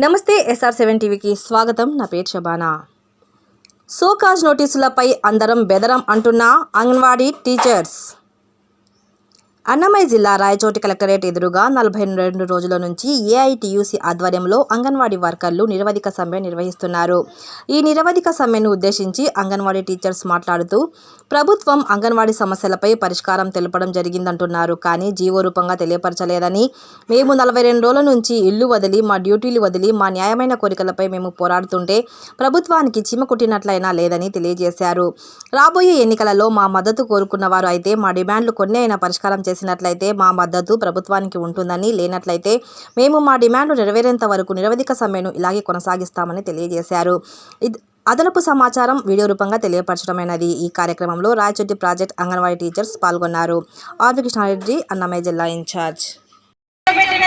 నమస్తే SR seven టీవీకి స్వాగతం. నా పేరు శబానా. సోకాజ్ నోటీసులపై అందరం బెదరం అంటున్న అంగన్వాడీ టీచర్స్. అన్నమయ్య జిల్లా రాయచోటి కలెక్టరేట్ ఎదురుగా నలభై రెండు రోజుల నుంచి ఏఐటీయూసీ ఆధ్వర్యంలో అంగన్వాడీ వర్కర్లు నిరవధిక సమ్మె నిర్వహిస్తున్నారు. ఈ నిరవధిక సమ్మెను ఉద్దేశించి అంగన్వాడీ టీచర్స్ మాట్లాడుతూ ప్రభుత్వం అంగన్వాడీ సమస్యలపై పరిష్కారం తెలపడం జరిగిందంటున్నారు. కానీ జీవో రూపంగా తెలియపరచలేదని మేము నలభై రెండు రోజుల నుంచి ఇల్లు వదిలి మా డ్యూటీలు వదిలి మా న్యాయమైన కోరికలపై మేము పోరాడుతుంటే ప్రభుత్వానికి చీమ కుట్టినట్లయినా లేదని తెలియజేశారు. రాబోయే ఎన్నికలలో మా మద్దతు కోరుకున్న వారు అయితే మా డిమాండ్లు కొన్ని అయినా పరిష్కారం చేసినట్లయితే మా మద్దతు ప్రభుత్వానికి ఉంటుందని లేనట్లయితే మేము మా డిమాండ్లు నెరవేరేంత వరకు నిరవధిక సమ్మెను ఇలాగే కొనసాగిస్తామని తెలియజేశారు. ఇది అదనపు సమాచారం వీడియో రూపంగా తెలియపరచడమైనది. ఈ కార్యక్రమంలో రాయచెట్టి ప్రాజెక్ట్ అంగన్వాడీ టీచర్స్ పాల్గొన్నారు. ఆర్వి కృష్ణారెడ్డి అన్నమయ్య జిల్లా ఇన్ఛార్జ్. పెట్టిన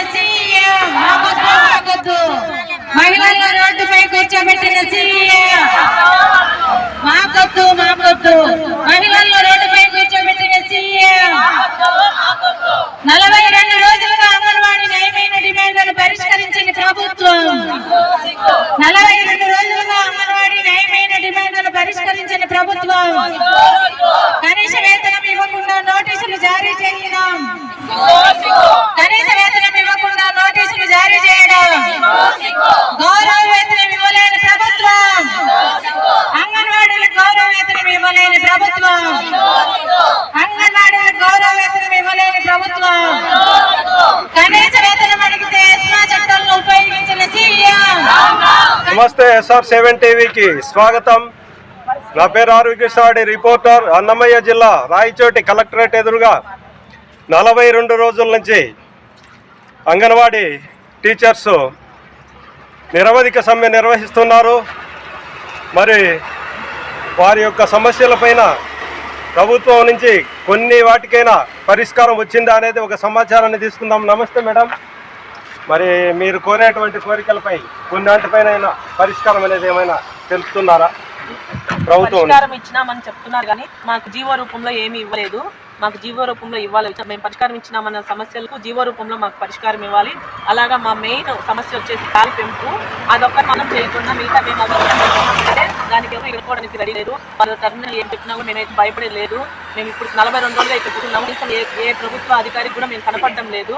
రోడ్డుపై కూర్చోబెట్టిన నలభై రెండు రోజులుగా అంగన్వాడీ న్యాయమైన డిమాండ్లను పరిష్కరించిన ప్రభుత్వం. కనీస వేతనం ఇవ్వకుండా నోటీసులు జారీ చేయడం కనీస వేతనం ఇవ్వకుండా నోటీసులు జారీ చేయడం గౌరవ వేతనం ఇవ్వలేని ప్రభుత్వం అంగన్వాడీలకు గౌరవ వేతనం ఇవ్వలేని ప్రభుత్వం అంగన్వాడీలకు గౌరవ వేతనం ఇవ్వలేని ప్రభుత్వం కనీస వేతనం అడిగితే ఎస్మా చట్టాలను ఉపయోగించిన సీఎం నమస్తే ఎస్ఆర్ సెవెన్ టీవీకి స్వాగతం. నా పేరు ఆర్ కృష్ణాడి రిపోర్టర్ అన్నమయ్య జిల్లా రాయచోటి కలెక్టరేట్ ఎదురుగా నలభై రెండు రోజుల నుంచి అంగన్వాడీ టీచర్స్ నిరవధిక సమ్మె నిర్వహిస్తున్నారు. మరి వారి యొక్క సమస్యలపైన ప్రభుత్వం నుంచి కొన్ని వాటికైనా పరిష్కారం వచ్చిందా అనేది ఒక సమాచారాన్ని తీసుకుందాం. నమస్తే మేడం. మరి మీరు కోరేటువంటి కోరికలపై కొన్నింటిపైన పరిష్కారం అనేది ఏమైనా తెలుపుతున్నారా? ప్రభుత్వం పరిష్కారం ఇచ్చినామని చెప్తున్నారు కానీ మాకు జీవో రూపంలో ఏమీ ఇవ్వలేదు. మాకు జీవో రూపంలో ఇవ్వాలి. మేము పరిష్కారం ఇచ్చినామన్న సమస్యలకు జీవో రూపంలో మాకు పరిష్కారం ఇవ్వాలి. అలాగా మా మెయిన్ సమస్య వచ్చేసి కాలు పెంపు. అదొక్కటి మనం చేయకుండా మిగతా మేము దానికి ఎవరు ఎదుర్కోవడానికి రెడీ లేదు వాళ్ళ తరఫున ఏం చెప్పినా కూడా మేమైతే భయపడేది లేదు. మేము ఇప్పుడు నలభై రెండు రోజులు అయితే కూర్చున్నాము. ఏ ఏ ప్రభుత్వ అధికారికి కూడా మేము కనపడడం లేదు.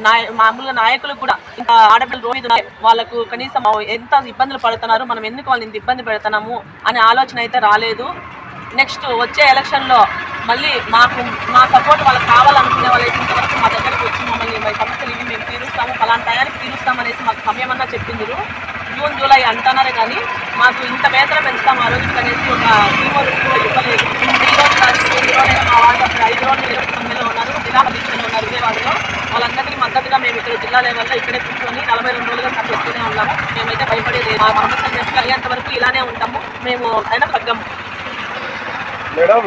నాయ మామూలుగా నాయకులకు కూడా ఇంకా ఆడపిల్లలు రోడ్డు మీద వాళ్ళకు కనీసం ఎంత ఇబ్బందులు పడుతున్నారు మనం ఎందుకు వాళ్ళని ఇంత ఇబ్బంది పెడుతున్నాము అనే ఆలోచన అయితే రాలేదు నెక్స్ట్ వచ్చే ఎలక్షన్లో మళ్ళీ మాకు మా సపోర్ట్ వాళ్ళకి కావాలనుకునే వాళ్ళైతే ఇంతవరకు మా దగ్గరకు వచ్చి మమ్మల్ని మా సమస్యలు ఇవి మేము తీరుస్తాము ఫలానా టయానికి తీరుస్తామనేసి మాకు సమయం అన్నా చెప్పిండ్రు జూన్ జూలై అంటున్నారే కానీ మాకు ఇంత వేతనం పెంచుతాం ఆ రోజుకి అనేసి ఒక ఇవ్వలేదు ఈ రోజు కాదు, మా వాళ్ళు అక్కడ ఐదు రోజులు నిరవధి ఉన్నారు విరామ దీక్షలో ఉన్నారు విజయవాడలో వాళ్ళందరికీ మద్దతుగా మేము ఇక్కడ జిల్లా లెవెల్లో ఇక్కడే కూర్చొని నలభై రెండు రోజులుగా సమ్మె చేస్తూనే ఉన్నాము. మేమైతే భయపడేది మా సమస్యలు చెప్పగలిగేంత వరకు ఇలానే ఉంటాము. మేము అయినా తగ్గము. మేడం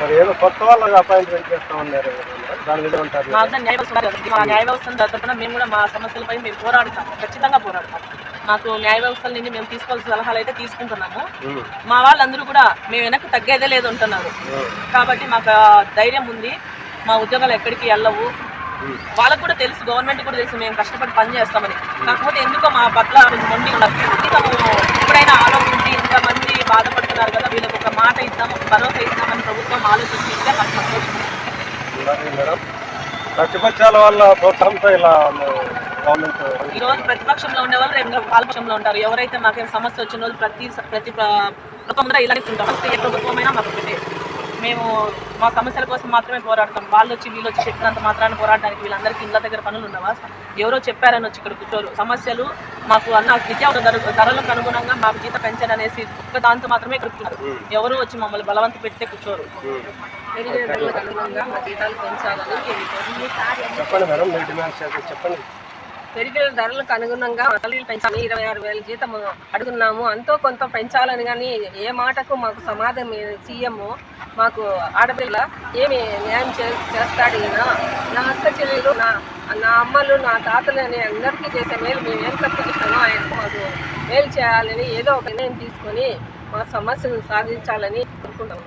మరి ఏదో కొత్త వాళ్ళగా అపాయింట్మెంట్ చేస్తా ఉన్నారు దాని మీద ఉంటారు మా న్యాయ వ్యవస్థ ఉంది. కదా, మా న్యాయ వ్యవస్థ తరపున మేము కూడా మా సమస్యలపై మేము పోరాడతాం. ఖచ్చితంగా పోరాడతాం. మాకు న్యాయ వ్యవస్థల నుండి మేము తీసుకోవాల్సిన సలహాలు అయితే తీసుకుంటున్నాము. మా వాళ్ళందరూ కూడా మేము వెనక్కి తగ్గేదే లేదు అంటున్నారు. కాబట్టి మాకు ధైర్యం ఉంది. మా ఉద్యోగాలు ఎక్కడికి వెళ్ళవు. వాళ్ళకు కూడా తెలుసు గవర్నమెంట్ కూడా తెలుసు మేము కష్టపడి పని చేస్తామని. కాకపోతే ఎందుకో మా పట్ల మొండి ఉన్నారు ఎప్పుడైనా ఆలోచించి ఇంతమంది బాధపడుతున్నారు కదా వీళ్ళకి ఒక మాట ఇద్దాం ఒక భరోసా ఇద్దామని ప్రభుత్వం ఆలోచించి ఇస్తే మాకు సంతోషం ప్రతిపక్షాల ప్రోత్సాహంతో ఇలా ఈ రోజు ప్రతిపక్షంలో ఉండే వాళ్ళు రేపు పాలపక్షంలో ఉంటారు. ఎవరైతే మాకేం సమస్య వచ్చిన రోజు ప్రతి ప్రతి ప్ర- ప్రభుత్వం ఇలానే ఉంటాం ఏ ప్రభుత్వమైనా మాకు మేము మా సమస్యల కోసం మాత్రమే పోరాడతాం. వాళ్ళు వచ్చి వీళ్ళు వచ్చి చెప్పినంత మాత్రాన్ని పోరాడడానికి వీళ్ళందరికీ ఇళ్ళ దగ్గర పనులు ఉన్నవా ఎవరో చెప్పారని వచ్చి ఇక్కడ కూర్చోరు. సమస్యలు మాకు అన్న విద్యా ధర- ధరలకు అనుగుణంగా మాకు జీత పెంచండి అనేసి ఒక్క దాంతో మాత్రమే ఇక్కడ కూర్చున్నారు ఎవరు వచ్చి మమ్మల్ని బలవంత పెడితే కూర్చోరు. పెరిగే ధరలకు అనుగుణంగా మా జీతాలు పెంచాలని మేడం చెప్పండి. పెరిగిన ధరలకు అనుగుణంగా మతలీలు పెంచాలి. ఇరవై ఆరు వేల జీతం అడుగున్నాము. అంతో కొంత పెంచాలని కానీ ఏ మాటకు మాకు సమాధానం సీఎం మాకు ఆడపిల్ల ఏమి న్యాయం చే చేస్తాడు ఈయన? నా అక్క చెల్లెలు నా నా అమ్మలు నా తాతలు అని అందరికీ చేసే మేలు మేము ఏం తప్పు చేస్తామో ఆయనకు మాకు మేలు చేయాలని ఏదో ఒక నిర్ణయం తీసుకొని మా సమస్యను సాధించాలని అనుకుంటాము